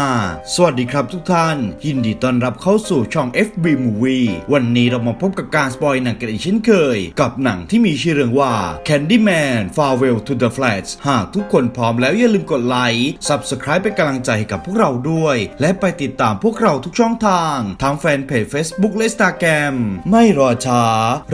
Ah, สวัสดีครับทุกท่าน ยินดีต้อนรับเข้าสู่ช่อง FB Movie วันนี้เรามาพบกับการสปอยหนังกันอีกเช่นเคย กับหนังที่มีชื่อเรื่องว่า Candyman Farewell to the Flats หากทุกคนพร้อมแล้วอย่าลืมกดไลค์ Subscribe เป็นกำลังใจให้กับพวกเราด้วย และไปติดตามพวกเราทุกช่องทาง ทั้งแฟนเพจ Facebook และ Instagram ไม่รอช้า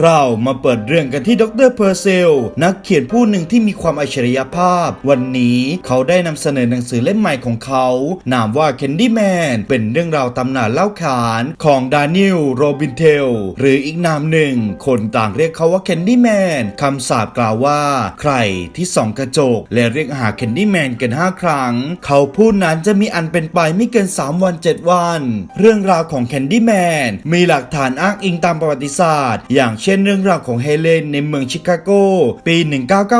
เรามาเปิดเรื่องกันที่ดรเพอร์เซลนักเขียนผู้หนึ่งที่มีความอัจฉริยภาพ วันนี้เขาได้นำเสนอหนังสือเล่มใหม่ของเขา นามว่า Candyman เป็นเรื่องราวตำนานเล่าขานของดานิลโรบินเทล หรืออีกนามหนึ่ง คนต่างเรียกเขาว่า Candyman คำสาปกล่าวว่า ใครที่ส่องกระจก และเรียกหา Candyman เกิน5 ครั้ง เขาผู้นั้นจะมีอันเป็นไปไม่เกิน 3 วัน 7 วัน เรื่องราวของ Candyman มีหลักฐานอ้างอิงตามประวัติศาสตร์ อย่างเช่นเรื่องราวของเฮเลนในเมืองชิคาโก ปี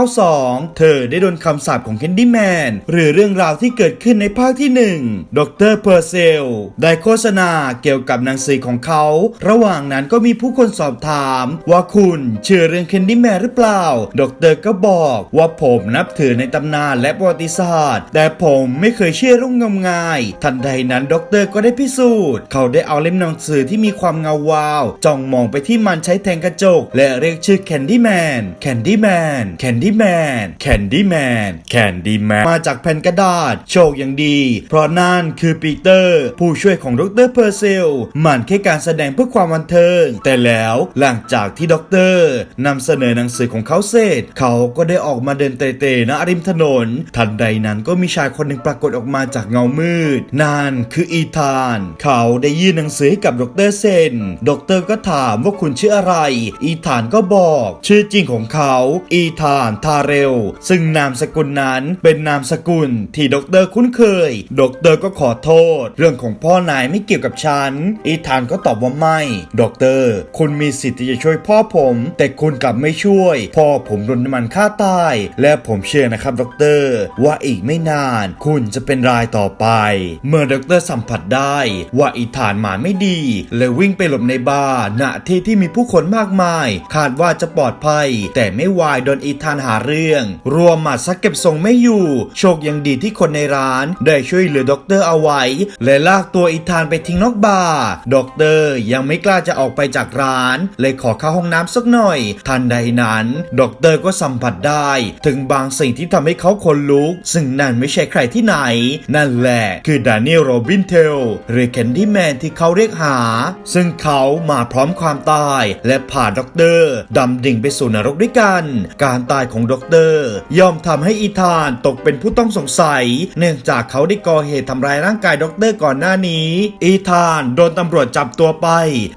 1992 เธอได้โดนคำสาปของ Candyman หรือเรื่องราวที่เกิดขึ้นในภาคที่ 1ดรเพอร์เซลได้โฆษณาเกี่ยวกับหนังสือของเขา ระหว่างนั้นก็มีผู้คนสอบถามว่าคุณเชื่อเรื่อง Candyman หรือเปล่า ดรก็บอกว่าผมนับถือในตำนานและประวัติศาสตร์ แต่ผมไม่เคยเชื่อเรื่องงมงาย ทันใดนั้นดรก็ได้พิสูจน์ เขาได้เอาเล่มหนังสือที่มีความเงาวาวจ้องมองไปที่มันใช้แทงกระจก และเรียกชื่อ Candyman Candyman Candyman Candyman Candyman มาจากแผ่นกระดาษ โชคอย่างดี เพราะนั่นคือือปีเตอร์ ผู้ช่วยของดรเพอร์เซลมันแค่การแสดงเพื่อความบันเทิง แต่แล้วหลังจากที่ด็อกเตอร์นำเสนอหนังสือของเขาเสร็จ เขาก็ได้ออกมาเดินเตะๆณริมถนน ทันใดนั้นก็มีชายคนหนึ่งปรากฏออกมาจากเงามืด นั่นคืออีธาน เขาได้ยื่นหนังสือให้กับดรเซนดรก็ถามว่าคุณชื่ออะไร อีธานก็บอก ชื่อจริงของเขา อีธานทาเรลซึ่งนามสกุลนั้นเป็นนามสกุลที่ดรคุ้นเคย ดรก็ขอโทษ เรื่องของพ่อนายไม่เกี่ยวกับฉัน อีธานก็ตอบว่าไม่ดรคุณมีสิทธิ์ที่จะช่วยพ่อผม แต่คุณกลับไม่ช่วย พ่อผมโดนน้ำมันฆ่าตาย และผมเชื่อนะครับดรว่าอีกไม่นาน คุณจะเป็นรายต่อไป เมื่อดรสัมผัสได้ ว่าอีธานหมาไม่ดีเลยวิ่งไปหลบในบาร์ณที่ที่มีผู้คนมากมาย คาดว่าจะปลอดภัย แต่ไม่วายโดนอีธานหาเรื่อง รวมหมัดซักเก็บทรงไม่อยู่ โชคยังดีที่คนในร้าน ได้ช่วยเหลือด็อกเตอร์เอาไว้ และลากตัวอีธานไปทิ้งนอกบาร์ด็อกเตอร์ยังไม่กล้าจะออกไปจากร้าน เลยขอเข้าห้องน้ำสักหน่อย ทันใดนั้นด็อกเตอร์ก็สัมผัสได้ ถึงบางสิ่งที่ทำให้เขาขนลุก ซึ่งนั่นไม่ใช่ใครที่ไหน นั่นแหละคือดานิเอลโรบินเทลหรือแคนดี้แมนที่เขาเรียกหา ซึ่งเขามาพร้อมความตาย และพาด็อกเตอร์ดำดิ่งไปสู่นรกด้วยกัน การตายของด็อกเตอร์ย่อมทำให้อีธานตกเป็นผู้ต้องสงสัย เนื่องจากเขาได้ก่อเหตุทำร้ายร่างกายด็อกเตอร์ก่อนหน้านี้ อีธานโดนตำรวจจับตัวไป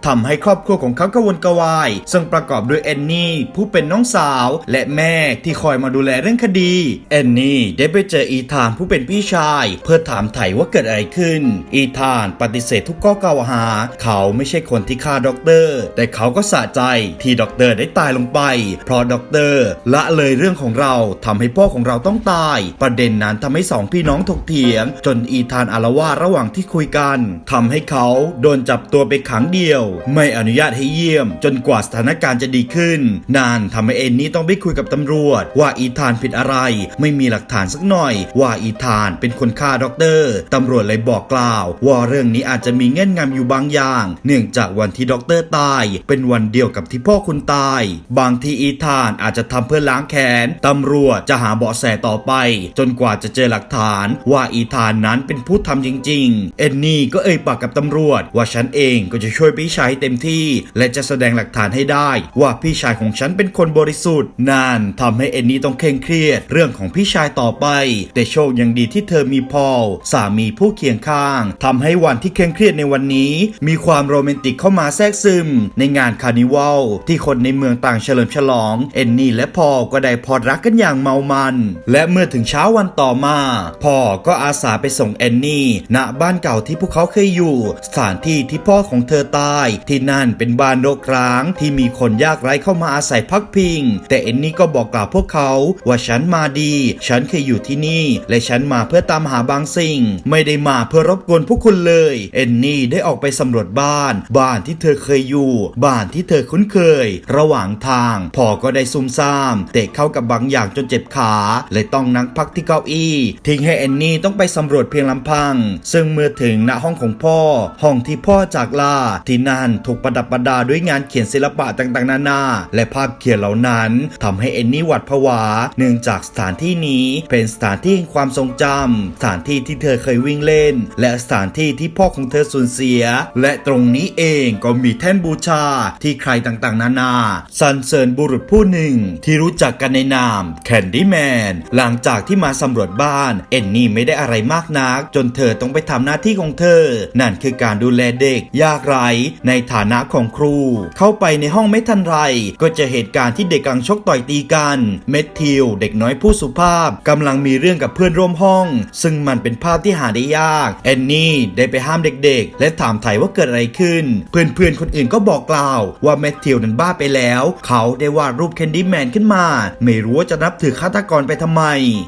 ทำให้ครอบครัวของเขากระวนกระวาย ซึ่งประกอบด้วยแอนนี่ผู้เป็นน้องสาว และแม่ที่คอยมาดูแลเรื่องคดีแอนนี่ได้ไปเจออีธานผู้เป็นพี่ชาย เพื่อถามไถ่ว่าเกิดอะไรขึ้น อีธานปฏิเสธทุกข้อกล่าวหา เขาไม่ใช่คนที่ฆ่าด็อกเตอร์ แต่เขาก็สะใจที่ด็อกเตอร์ได้ตายลงไป เพราะด็อกเตอร์ละเลยเรื่องของเราทำให้พ่อของเราต้องตาย ประเด็นนั้นทำให้สองพี่น้องถกเถียง จนอีธานอารวาสระหว่างที่คุยกันทำให้เขาโดนจับตัวไปขังเดียว ไม่อนุญาตให้เยี่ยม จนกว่าสถานการณ์จะดีขึ้น นานทำให้เอ็นนี่ต้องไปคุยกับตำรวจ ว่าอีธานผิดอะไร ไม่มีหลักฐานสักหน่อย ว่าอีธานเป็นคนฆ่าด็อกเตอร์ตำรวจเลยบอกกล่าว ว่าเรื่องนี้อาจจะมีเงื่อนงำอยู่บางอย่าง เนื่องจากวันที่ด็อกเตอร์ตาย เป็นวันเดียวกับที่พ่อคุณตาย บางทีอีธานอาจจะทำเพื่อล้างแค้นตำรวจจะหาเบาะแสต่อไป จนกว่าจะเจอหลักฐาน ว่าอีธานนั้นเป็นผู้ทำจริง ๆ เอนนี่ก็เอ่ยปากกับตำรวจ ว่าฉันเองก็จะช่วยพี่ชายเต็มที่ และจะแสดงหลักฐานให้ได้ ว่าพี่ชายของฉันเป็นคนบริสุทธิ์นั่นทำให้เอนนี่ต้องเคร่งเครียด เรื่องของพี่ชายต่อไป แต่โชคยังดีที่เธอมีพอลสามีผู้เคียงข้างทำให้วันที่เคร่งเครียดในวันนี้ มีความโรแมนติกเข้ามาแทรกซึม ในงานคาร์นิวัลที่คนในเมืองต่างเฉลิมฉลอง เอนนี่และพอลก็ได้พอดรักกันอย่างเมามัน และเมื่อถึงเช้าวันต่อมาพ่อก็อาสาไปส่งแอนนี่ณบ้านเก่าที่พวกเขาเคยอยู่ สถานที่ที่พ่อของเธอตาย ที่นั่นเป็นบ้านรกร้าง ที่มีคนยากไร้เข้ามาอาศัยพักพิง แต่เอนนี่ก็บอกกล่าวพวกเขาว่าฉันมาดี ฉันเคยอยู่ที่นี่ และฉันมาเพื่อตามหาบางสิ่ง ไม่ได้มาเพื่อรบกวนพวกคุณเลย เอนนี่ได้ออกไปสำรวจบ้าน บ้านที่เธอเคยอยู่ บ้านที่เธอคุ้นเคย ระหว่างทางพ่อก็ได้ซุ่มซ่ามเตะเข้ากับบางอย่างจนเจ็บขาเลยต้องนั่งพักที่เก้าอี้ทิ้งให้แอนนี่ต้องไปสำรวจเพียงลำพังง ซึ่งเมื่อถึงณห้องของพ่อ ห้องที่พ่อจากลาที่นั่นถูกประดับประดาด้วยงานเขียนศิลปะต่างๆ นานา และภาพเขียนเหล่านั้นทำให้เอนนี่หวัดผวา เนื่องจากสถานที่นี้เป็นสถานที่แห่งความทรงจำสถานที่ที่เธอเคยวิ่งเล่น และสถานที่ที่พ่อของเธอสูญเสีย และตรงนี้เองก็มีแท่นบูชาที่ใครต่างๆ นานาสรรเสริญบุรุษผู้หนึ่งที่รู้จักกันในนามแคนดี้แมนหลังจากที่มาสำรวจบ้าน เอนนี่ไม่ได้อะไรมากนัก จนเธอต้องไปทำหน้าที่ของเธอ นั่นคือการดูแลเด็ก ยากไร้ในฐานะของครู เข้าไปในห้องไม่ทันไร ก็จะเหตุการณ์ที่เด็กกำลังชกต่อยตีกัน เมททิวเด็กน้อยผู้สุภาพกำลังมีเรื่องกับเพื่อนร่วมห้อง ซึ่งมันเป็นภาพที่หาได้ยาก แอนนี่ได้ไปห้ามเด็กๆ และถามไถ่ว่าเกิดอะไรขึ้น เพื่อนๆคนอื่นก็บอกกล่าว ว่าแมทธิวนั้นบ้าไปแล้ว เขาได้วาดรูปแคนดี้แมนขึ้นมา ไม่รู้ว่าจะนับถือฆาตกรไปทำไม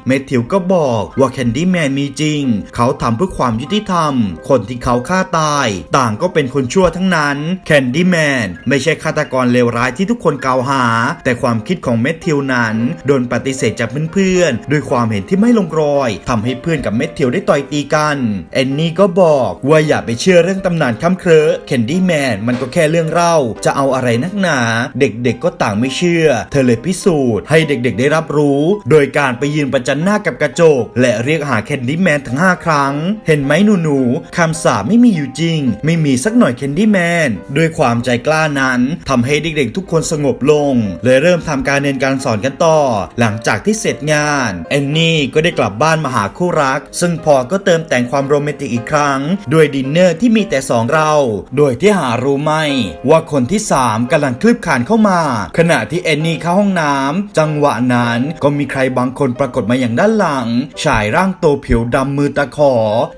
แมทธิวก็บอกว่าแคนดี้แมนมีจริง เขาทำเพื่อความยุติธรรม คนที่เขาฆ่าตาย ต่างก็เป็นคนชั่วทั้งนั้น แคนดี้แมนไม่ใช่ฆาตกรเลวร้ายที่ทุกคนกล่าวหา แต่ความคิดของแมทธิวนั้น โดนปฏิเสธจากเพื่อนๆด้วยความเห็นที่ไม่ลงรอยทำให้เพื่อนกับแมทธิวได้ต่อยตีกันแอนนี่ก็บอกว่าอย่าไปเชื่อเรื่องตำนานค้ำเครอะแคนดี้แมนมันก็แค่เรื่องเล่า จะเอาอะไรนักหนา เด็กๆก็ต่างไม่เชื่อ เธอเลยพิสูจน์ ให้เด็กๆได้รับรู้ โดยการไปยืนประจันหน้ากับกระจก และเรียกหาแคนดี้แมนทั้ง5ครั้งเห็นไหมหนูๆคำสาปไม่มีอยู่จริง ไม่มีสักหน่อยแคนดี้แมนด้วยความใจกล้านั้นทำให้เด็กๆ ทุกคนสงบลงเลยเริ่มทำการเรียนการสอนกันต่อ หลังจากที่เสร็จงานแอนนี่ก็ได้กลับบ้านมาหาคู่รัก ซึ่งพอก็เติมแต่งความโรแมนติกอีกครั้ง ด้วยดินเนอร์ที่มีแต่สองเรา โดยที่หารู้ไหมว่าคนที่ 3กำลังคลืบคานเข้ามา ขณะที่แอนนี่เข้าห้องน้ำจังหวะนั้นก็มีใครบางคนปรากฏมาอย่างด้านหลัง ชายร่างโตผิวดำมือตะขอ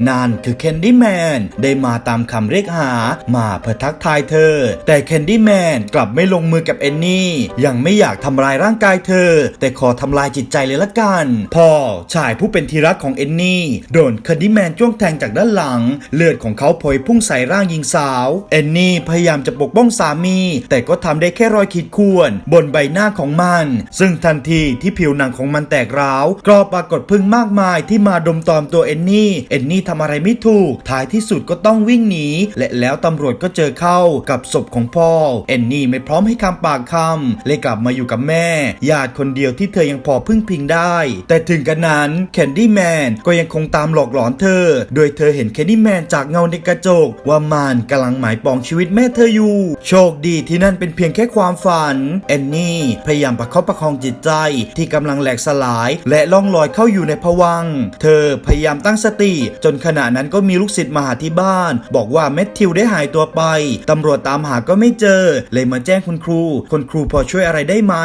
นั่นคือแคนดี้แมนได้มาตามคำเรียกหามาเพื่อทักทายเธอ แต่แคนดี้แมนกลับไม่ลงมือกับแอนนี่ยังไม่อยากทำลายร่างกายเธอ แต่ขอทำลายจิตใจเลยละกัน พอชายผู้เป็นที่รักของเอนนี่โดนแคนดี้แมนจ้วงแทงจากด้านหลัง เลือดของเขาพวยพุ่งใส่ร่างหญิงสาวเอนนี่พยายามจะปกป้องสามี แต่ก็ทำได้แค่รอยขีดข่วนบนใบหน้าของมัน ซึ่งทันทีที่ผิวหนังของมันแตกร้าวก็ปรากฏพึ่งมากมายที่มาดมตอมตัวเอนนี่เอนนี่ทำอะไรไม่ถูก ท้ายที่สุดก็ต้องวิ่งหนี และแล้วตำรวจก็เจอเข้ากับศพของพ่อ เอนนี่ไม่พร้อมให้คำปากคำเลยกลับมาอยู่กับแม่ ญาติคนเดียวที่เธอยังพอพึ่งพิงได้ แต่ถึงกันนั้นแคนดี้แมนก็ยังคงตามหลอกหลอนเธอ โดยเธอเห็นแคนดี้แมนจากเงาในกระจก ว่ามันกำลังหมายปองชีวิตแม่เธออยู่ โชคดีที่นั่นเป็นเพียงแค่ความฝันแอนนี่พยายามประคับประคองจิตใจที่กำลังแหลกสลาย และล่องลอยเข้าอยู่ในภวัง เธอพยายามตั้งสติจนขณะนั้นก็มีลูกศิษย์มาหาที่บ้าน บอกว่าแมทธิวได้หายตัวไป ตำรวจตามหาก็ไม่เจอ เลยมาแจ้งคุณครู คุณครูพอช่วยอะไรได้ไหม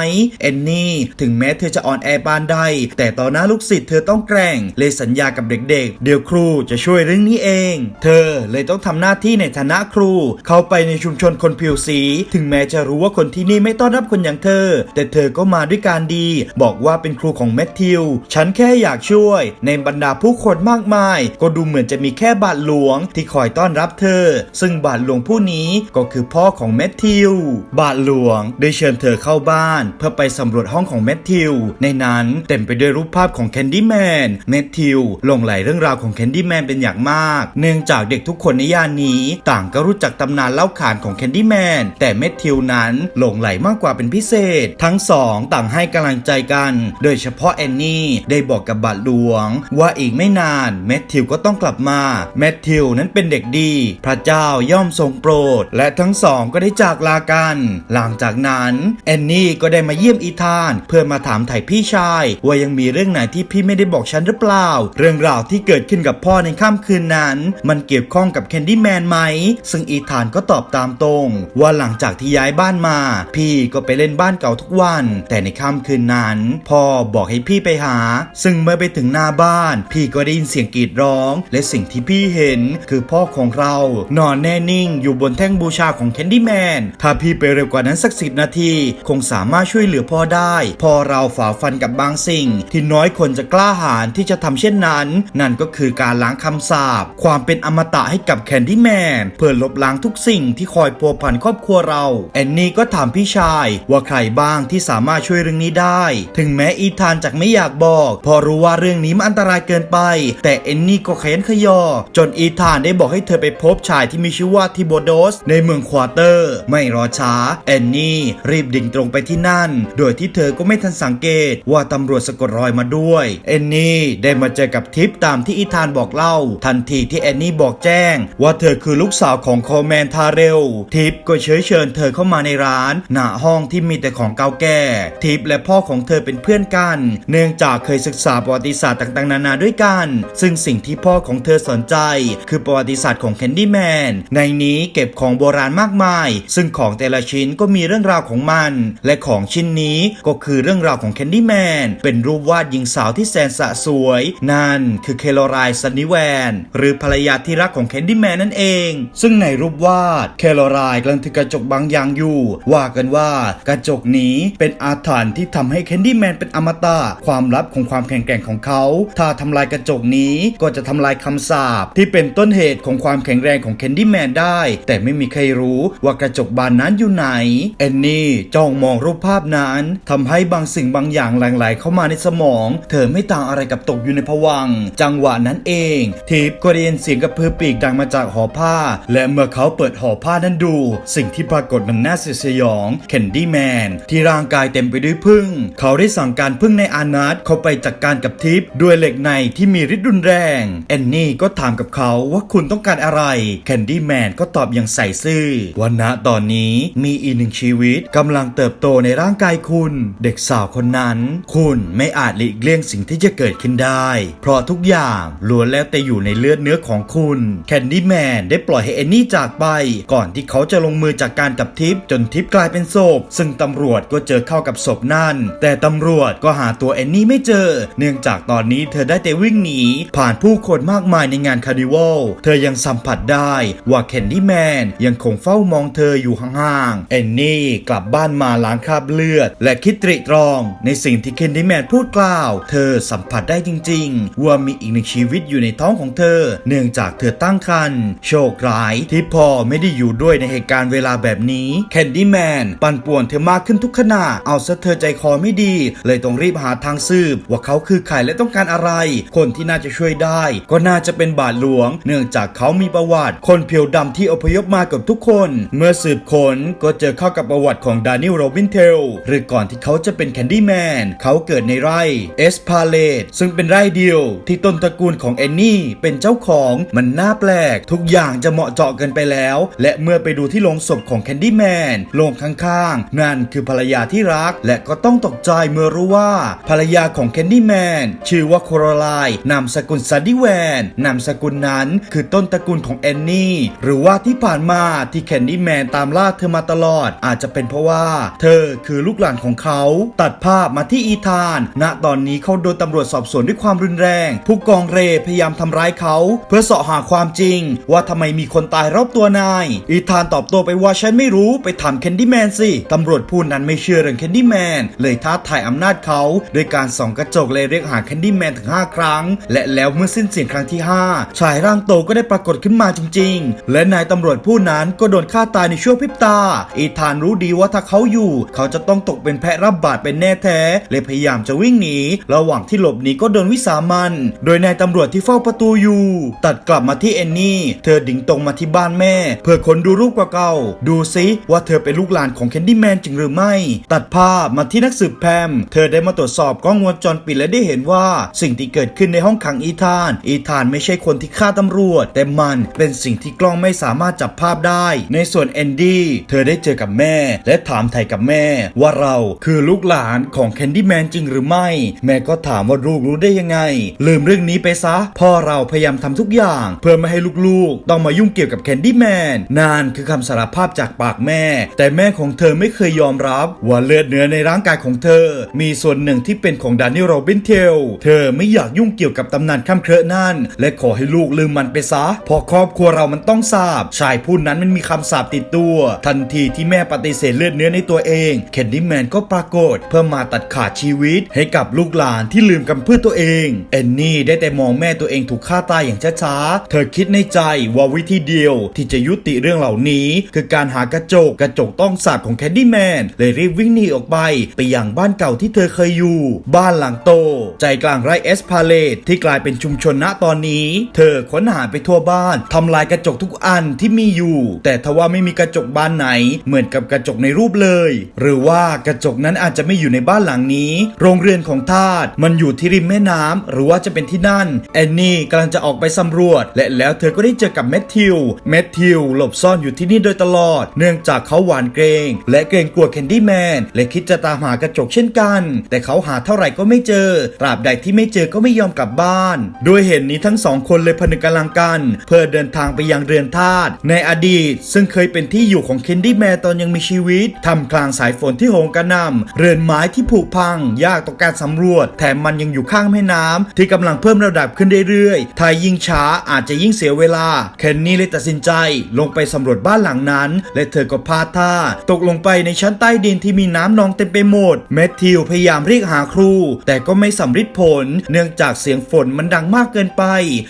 แอนนี่ถึงแม้เธอจะอ่อนแอปานใด แต่ต่อหน้าลูกศิษย์เธอต้องแกร่ง เลยสัญญากับเด็กๆ เดี๋ยวครูจะช่วยเรื่องนี้เอง เธอเลยต้องทำหน้าที่ในฐานะครู เข้าไปในชุมชนคนผิวสี ถึงแม้จะรู้ว่าคนที่นี่ไม่ต้อนรับคนอย่างเธอ แต่เธอก็มาด้วยการดี บอกว่าเป็นครูของแมทธิว ฉันแค่อยากช่วย ในบรรดาผู้คนมากมายก็ดูเหมือนจะมีแค่บาทหลวงที่คอยต้อนรับเธอ ซึ่งบาทหลวงผู้นี้ก็คือพ่อของแมทธิว บาทหลวงได้เชิญเธอเข้าบ้าน เพื่อไปสำรวจห้องของแมทธิว ในนั้นเต็มไปด้วยรูปภาพของแคนดี้แมน แมทธิวหลงไหลเรื่องราวของแคนดี้แมนเป็นอย่างมาก เนื่องจากเด็กทุกคนในย่านนี้ต่างก็รู้จักตำนานเล่าขานของแคนดี้แมน แต่แมทธิวนั้นหลงไหลมากกว่าเป็นพิเศษ ทั้งสองต่างให้กำลังใจกัน โดยเฉพาะแอนนี่ได้บอกกับบาทหลวง ว่าอีกไม่นานแมทธิวก็ต้องกลับมา แมทธิวนั้นเป็นเด็กดี พระเจ้าย่อมทรงโปรด และทั้งสองก็ได้จากลากัน หลังจากนั้นแอนนี่ก็ได้มาเยี่ยมอีธาน เพื่อมาถามไถ่พี่ชาย ว่ายังมีเรื่องไหนที่พี่ไม่ได้บอกฉันหรือเปล่า เรื่องราวที่เกิดขึ้นกับพ่อในค่ำคืนนั้น มันเกี่ยวข้องกับแคนดี้แมนไหม ซึ่งอีธานก็ตอบตามตรง ว่าหลังจากที่ย้ายบ้านมา พี่ก็ไปเล่นบ้านเก่าทุกวัน แต่ในค่ำคืนนั้น พ่อบอกให้พี่ไปหา ซึ่งเมื่อไปถึงหน้าบ้าน พี่ก็ได้ยินเสียงกรีดร้องร้อง และสิ่งที่พี่เห็นคือพ่อของเรา นอนแน่นิ่งอยู่บนแท่งบูชาของแคนดี้แมนถ้าพี่ไปเร็วกว่านั้นสักสิบนาที คงสามารถช่วยเหลือพ่อได้ พอเราฝ่าฟันกับบางสิ่ง ที่น้อยคนจะกล้าหาญที่จะทำเช่นนั้น นั่นก็คือการล้างคำสาปความเป็นอมตะให้กับแคนดี้แมนเพื่อลบล้างทุกสิ่งที่คอยพัวพันครอบครัวเราแอนนี่ก็ถามพี่ชายว่าใครบ้างที่สามารถช่วยเรื่องนี้ได้ ถึงแม้อีธานจะไม่อยากบอก พอรู้ว่าเรื่องนี้มันอันตรายเกินไป แต่เอนนี่ก็ขยันขยอ จนอีธานได้บอกให้เธอไปพบชายที่มีชื่อว่าทิโบโดส ในเมืองควอเตอร์ ไม่รอช้า แอนนี่รีบดิ่งตรงไปที่นั่น โดยที่เธอก็ไม่ทันสังเกตว่าตำรวจสะกดรอยมาด้วย แอนนี่ได้มาเจอกับทิปตามที่อีธานบอกเล่า ทันทีที่แอนนี่บอกแจ้ง ว่าเธอคือลูกสาวของโคแมนทาเรล ทิปก็เชิญเชิญเธอเข้ามาในร้าน หน้าห้องที่มีแต่ของเก่าแก่ ทิปและพ่อของเธอเป็นเพื่อนกัน เนื่องจากเคยศึกษาประวัติศาสตร์ต่างๆ นานาด้วยกัน ซึ่งสิ่งที่พ่อของเธอสนใจ คือประวัติศาสตร์ของแคนดี้แมนในนี้เก็บของโบราณมากมาย ซึ่งของแต่ละชิ้นก็มีเรื่องราวของมัน และของชิ้นนี้ก็คือเรื่องราวของแคนดี้แมนเป็นรูปวาดหญิงสาวที่แสนสะสวย นั่นคือเคโลไรซันนิแวน หรือภรรยาที่รักของแคนดี้แมนนั่นเอง ซึ่งในรูปวาดเคโลไรกำลังถือกระจกบางอย่างอยู่ ว่ากันว่ากระจกนี้เป็นอาถรรพ์ที่ทำให้แคนดี้แมนเป็นอมตะความลับของความแข็งแกร่งของเขา ถ้าทำลายกระจกนี้ก็จะทำลายคำสาปที่เป็นต้นเหตุของความแข็งแรงของแคนดี้แมนได้ แต่ไม่มีใครรู้ว่ากระจกบานนั้นอยู่ไหน แอนนี่จ้องมองรูปภาพนั้นทำให้บางสิ่งบางอย่างหลั่งไหลเข้ามาในสมอง เธอไม่ต่างอะไรกับตกอยู่ในภวัง จังหวะนั้นเอง ทิปก็ได้ยินเสียงกระพือปีกดังมาจากหอผ้า และเมื่อเขาเปิดหอผ้านั้นดู สิ่งที่ปรากฏมันน่าสยสยองแคนดี้แมนที่ร่างกายเต็มไปด้วยพึ่ง เขาได้สั่งการพึ่งในอานัตเข้าไปจัดการกับทิปด้วยเหล็กในที่มีฤทธิ์รุนแรงแอนนี่ก็ถามกับเขาว่าคุณต้องการอะไร แคนดี้แมนก็ตอบอย่างใส่ซื่อว่าณตอนนี้มีอีกหนึ่งชีวิตกำลังเติบโตในร่างกายคุณ เด็กสาวคนนั้น คุณไม่อาจหลีกเลี่ยงสิ่งที่จะเกิดขึ้นได้ เพราะทุกอย่างล้วนแล้วแต่อยู่ในเลือดเนื้อของคุณแคนดี้แมนได้ปล่อยให้แอนนี่จากไป ก่อนที่เขาจะลงมือจากการกับทิปจนทิปกลายเป็นศพ ซึ่งตำรวจก็เจอเข้ากับศพนั่น แต่ตำรวจก็หาตัวแอนนี่ไม่เจอ เนื่องจากตอนนี้เธอได้แต่วิ่งหนีผ่านผู้คนมากมายในงานคาร์นิวัลเธอยังสัมผัสได้ว่าแคนดี้แมนยังคงเฝ้ามองเธออยู่ห่างๆแอนนี่กลับบ้านมาล้างคราบเลือด และคิดตรีตรองในสิ่งที่แคนดี้แมนพูดกล่าว เธอสัมผัสได้จริงๆ ว่ามีอีกหนึ่งชีวิตอยู่ในท้องของเธอ เนื่องจากเธอตั้งครรภ์โชคร้ายที่พ่อไม่ได้อยู่ด้วยในเหตุการณ์เวลาแบบนี้แคนดี้แมนปั่นป่วนเธอมากขึ้นทุกขณะเอาซะเธอใจคอไม่ดี เลยต้องรีบหาทางสืบ ว่าเขาคือใครและต้องการอะไร คนที่น่าจะช่วยได้ก็น่าจะเป็นบาทหลวง เนื่องจากเขามีประวัติ คนเพียวดำที่อพยพมากับทุกคน เมื่อสืบค้นก็เจอเข้ากับประวัติของดานิลโรบินเทลหรือก่อนที่เขาจะเป็นแคนดี้แมนเขาเกิดในไร่เอสพาเลตซึ่งเป็นไร่เดียว ที่ต้นตระกูลของแอนนี่เป็นเจ้าของมันน่าแปลก ทุกอย่างจะเหมาะเจาะกันไปแล้ว และเมื่อไปดูที่โลงศพของแคนดี้แมนโลงข้างๆ นั่นคือภรรยาที่รัก และก็ต้องตกใจเมื่อรู้ว่าภรรยาของแคนดี้แมนชื่อว่าโคโรไลน์นามสกุลซันดี้แวนนามสกุลนั้นคือต้นตระกูลของแอนนี่ หรือว่าที่ผ่านมาที่แคนดี้แมนตามล่าเธอมาตลอด อาจจะเป็นเพราะว่า เธอคือลูกหลานของเขา ตัดภาพมาที่อีธาน ณตอนนี้เขาโดนตำรวจสอบสวนด้วยความรุนแรง ผู้กองเรย์พยายามทำร้ายเขา เพื่อสาะหาความจริง ว่าทำไมมีคนตายรอบตัวนาย อีธานตอบโต้ไปว่าฉันไม่รู้ไปถามแคนดี้แมนสิตำรวจผู้นั้นไม่เชื่อเรื่องแคนดี้แมนเลยท้าทายอำนาจเขาโดยการส่องกระจกเลยเรียกหาแคนดี้แมนถึง 5 ครั้ง และแล้วเมื่อสิ้นเสียงครั้งที่ 5 ชายร่างโตก็ได้ปรากฏขึ้นมาจริง ๆ และนายตำรวจผู้นั้นก็โดนฆ่าตายในช่วงพริบตา อีธานรู้ดีว่าถ้าเขาอยู่ เขาจะต้องตกเป็นแพะรับบาดเป็นแน่แท้เลยพยายามจะวิ่งหนี ระหว่างที่หลบหนีก็โดนวิสามันโดยนายตำรวจที่เฝ้าประตูอยู่ ตัดกลับมาที่เอนนี่ เธอดิ่งตรงมาที่บ้านแม่ เพื่อค้นดูรูปเก่าๆดูซิว่าเธอเป็นลูกหลานของแคนดี้แมนจริงหรือไม่ ตัดภาพมาที่นักสืบแพม เธอได้มาตรวจสอบกล้องวงจรปิดและได้เห็นว่า สิ่งที่เกิดขึ้นในห้องขังอีธานอีธานไม่ใช่คนที่ฆ่าตำรวจ แต่มันเป็นสิ่งที่กล้องไม่สามารถจับภาพได้ ในส่วนแอนดี้เธอได้เจอกับแม่ และถามไทยกับแม่ ว่าเราคือลูกหลานของแคนดี้แมนจริงหรือไม่ แม่ก็ถามว่าลูกรู้ได้ยังไง ลืมเรื่องนี้ไปซะพ่อเราพยายามทำทุกอย่าง เพื่อไม่ให้ลูกๆ ต้องมายุ่งเกี่ยวกับแคนดี้แมนนั่นคือคำสารภาพจากปากแม่ แต่แม่ของเธอไม่เคยยอมรับว่าเลือดเนื้อในร่างกายของเธอ มีส่วนหนึ่งที่เป็นของดานิเอลโรบินเทล เธอไม่อยากยุ่งเกี่ยวกับตำนานข้ามเครนั่น และขอให้ลูกลืมมันไปซะเพราะครอบครัวเรามันต้องสาบ ชายผู้นั้นมันมีคำสาปติดตัว ทันทีที่แม่ปฏิเสธเลือดเนื้อในตัวเองแคนดี้แมนก็ปรากฏ เพื่อมาตัดขาดชีวิต ให้กับลูกหลานที่ลืมกำพืชตัวเองแอนนี่ได้แต่มองแม่ตัวเองถูกฆ่าตายอย่างช้าๆ เธอคิดในใจว่าวิธีเดียวที่จะยุติเรื่องเหล่านี้ คือการหากระจกกระจกต้องสาบของแคนดี้แมนเลยรีบวิ่งหนีออกไปไปยังบ้านเก่าที่เธอเคยอยู่ บ้านหลังโต ใจกลางไร่เอสพาเลตที่กลายเป็นชุมชนณตอนนี้ เธอค้นหาไปทั่วบ้านทำลายกระจกทุกอันที่มีอยู่ แต่ทว่าไม่มีกระจกบานไหน เหมือนกับกระจกในรูปเลย หรือว่ากระจกนั้นอาจจะไม่อยู่ในบ้านหลังนี้ โรงเรือนของทาสมันอยู่ที่ริมแม่น้ำหรือว่าจะเป็นที่นั่นแอนนี่กำลังจะออกไปสำรวจ และแล้วเธอก็ได้เจอกับแมทธิวแมทธิวหลบซ่อนอยู่ที่นี่โดยตลอด เนื่องจากเขาหวานเกรง และเกรงกลัวแคนดี้แมนและคิดจะตามหากระจกเช่นกัน แต่เขาหาเท่าไหร่ก็ไม่เจอตราบใดที่ไม่เจอก็ไม่ยอมกลับบ้านด้วยเหตุนี้ทั้งสองคนเลยพนึกกำลังกัน เพื่อเดินทางไปยังเรือนทาสในอดีต ซึ่งเคยเป็นที่อยู่ของเคนดี้แมนตอนยังมีชีวิตทำกลางสายฝนที่โหมกระหน่ำเรือนไม้ที่ผุพัง ยากต่อการสำรวจ แถมมันยังอยู่ข้างแม่น้ำที่กำลังเพิ่มระดับขึ้นเรื่อยๆถ้ายิ่งช้าอาจจะยิ่งเสียเวลา เคนนี่เลยตัดสินใจลงไปสำรวจบ้านหลังนั้น และเธอก็พลาดท่า ตกลงไปในชั้นใต้ดินที่มีน้ำนองเต็มไปหมดแมทธิวพยายามเรียกหาครู แต่ก็ไม่สำเร็จผล เนื่องจากเสียงฝนมันดังมากเกินไป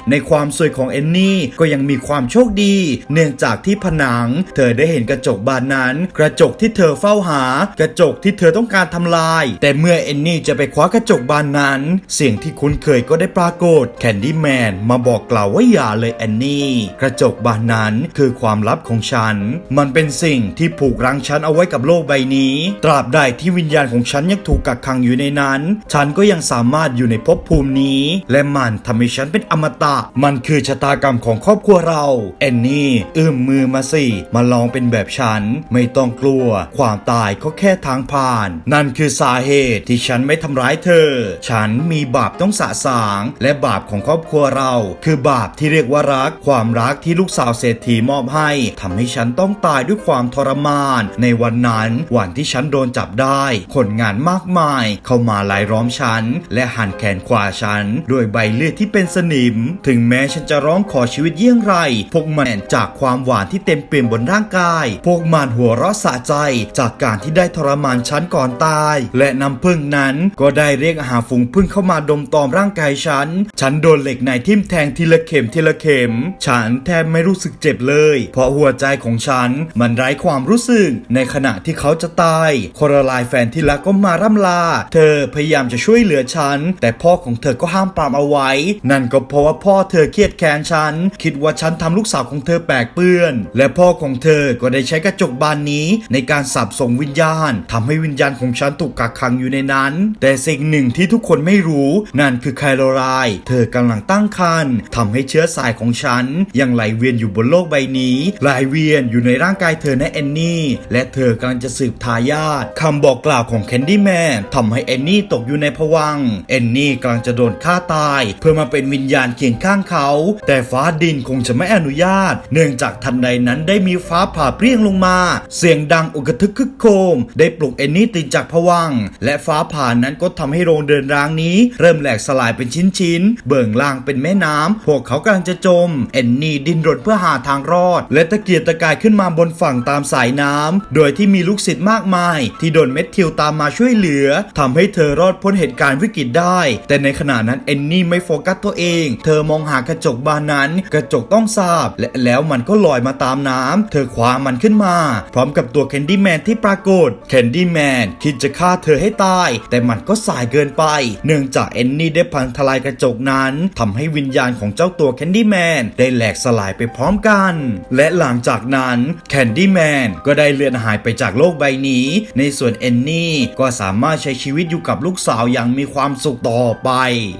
ในความสวยของเอนนี่ก็ยังมีความโชคดี เนื่องจากที่ผนัง เธอได้เห็นกระจกบานนั้น กระจกที่เธอเฝ้าหา กระจกที่เธอต้องการทำลาย แต่เมื่อเอนนี่จะไปคว้ากระจกบานนั้น เสียงที่คุ้นเคยก็ได้ปรากฏแคนดี้แมนมาบอกกล่าวว่าอย่าเลยแอนนี่กระจกบานนั้นคือความลับของฉัน มันเป็นสิ่งที่ผูกรั้งฉันเอาไว้กับโลกใบนี้ ตราบใดที่วิญญาณของฉันยังถูกกักขังอยู่ในนั้น ฉันก็ยังสามารถอยู่ในภพภูมินี้ และมันทำให้ฉันเป็นอมตะ มันคือชะตากรรมของครอบครัวเรา แอนนี่เอื้อมมือมาสิ มาลองเป็นแบบฉัน ไม่ต้องกลัว ความตายก็แค่ทางผ่าน นั่นคือสาเหตุที่ฉันไม่ทำร้ายเธอ ฉันมีบาปต้องสะสาง และบาปของครอบครัวเรา คือบาปที่เรียกว่ารัก ความรักที่ลูกสาวเศรษฐีมอบให้ทำให้ฉันต้องตายด้วยความทรมาน ในวันนั้นวันที่ฉันโดนจับได้ คนงานมากมาย เข้ามาลายล้อมฉัน และหั่นแขนขวาฉัน ด้วยใบเลือดที่เป็นสนิม ถึงแม้ฉันจะร้องขอชีวิตเยี่ยงไร พวกมันจากความหวานที่เต็มเปี่ยมบนร่างกาย พวกมันหัวเราะสะใจจากการที่ได้ทรมานฉันก่อนตาย และน้ำพึ่งนั้นก็ได้เรียกหาฝูงพึ่งเข้ามาดมตอมร่างกายฉัน ฉันโดนเหล็กในทิ่มแทงทีละเข็มทีละเข็ม ฉันแทบไม่รู้สึกเจ็บเลย เพราะหัวใจของฉันมันไร้ความรู้สึก ในขณะที่เขาจะตายโครลน์แฟนที่รักก็มาร่ำลา เธอพยายามจะช่วยเหลือฉัน แต่พ่อของเธอก็ห้ามปรามเอาไว้นั่นก็เพราะว่าพ่อเธอเครียดแค้นฉัน คิดว่าฉันทำลูกสาวของเธอแปลกเปื้อน และพ่อของเธอก็ได้ใช้กระจกบานนี้ ในการสับส่งวิญญาณทำให้วิญญาณของฉันถูกกักขังอยู่ในนั้น แต่สิ่งหนึ่งที่ทุกคนไม่รู้ นั่นคือไคโรไลเธอกำลังตั้งครรภ์ทำให้เชื้อสายของฉัน ยังไหลเวียนอยู่บนโลกใบนี้ไหลเวียนอยู่ในร่างกายเธอและแอนนี่ และเธอกำลังจะสืบทายาทคำบอกกล่าวของแคนดี้แมนทำให้แอนนี่ตกอยู่ในภวังค์แอนนี่กำลังจะโดนฆ่าตาย เพื่อมาเป็น็นวิญญาณเคียงข้างเขา แต่ฟ้าดินคงจะไม่อนุญาต เนื่องจากทันใดนั้นได้มีฟ้าผ่าเปรี้ยงลงมา เสียงดังอุกทึกคึกโคม ได้ปลุกแอนนี่ตื่นจากภวัง และฟ้าผ่านั้นก็ทำให้โรงเดินร้างนี้ เริ่มแหลกสลายเป็นชิ้นๆ เบื้องล่างเป็นแม่น้ำพวกเขากำลังจะจมแอนนี่ดิ้นรนเพื่อหาทางรอด และตะเกียกตะกายขึ้นมาบนฝั่งตามสายน้ำโดยที่มีลูกศิษย์มากมาย ที่โดนเม็ดทิวตามมาช่วยเหลือทำให้เธอรอดพ้นเหตุการณ์วิกฤตได้ แต่ในขณะนั้นเอนนี่ไม่โฟกัสตัวเอง เธอมองหากระจกบานนั้น กระจกต้องทราบ และแล้วมันก็ลอยมาตามน้ำเธอคว้ามันขึ้นมา พร้อมกับตัวแคนดี้แมนที่ปรากฏแคนดี้แมนคิดจะฆ่าเธอให้ตาย แต่มันก็สายเกินไป เนื่องจากเอนนี่ได้พังทลายกระจกนั้นทำให้วิญญาณของเจ้าตัวแคนดี้แมนได้แหลกสลายไปพร้อมกัน และหลังจากนั้นแคนดี้แมนก็ได้เลือนหายไปจากโลกใบนี้ ในส่วนเอนนี่ก็สามารถใช้ชีวิตอยู่กับลูกสาวอย่างมีความสุขต่อไป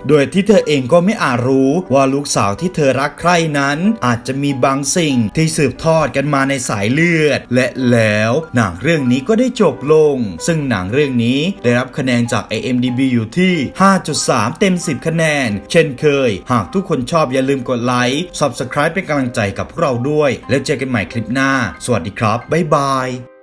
โดยที่เธอเองก็ไม่อาจรู้ว่าลูกสาวที่เธอรักใคร่นั้น อาจจะมีบางสิ่งที่สืบทอดกันมาในสายเลือด และแล้วหนังเรื่องนี้ก็ได้จบลง ซึ่งหนังเรื่องนี้ได้รับคะแนนจาก IMDB อยู่ที่ 5.3 เต็ม 10 คะแนน เช่นเคย หากทุกคนชอบอย่าลืมกดไลค์ Subscribe เป็นกำลังใจกับพวกเราด้วย แล้วเจอกันใหม่คลิปหน้า สวัสดีครับ บ๊ายบาย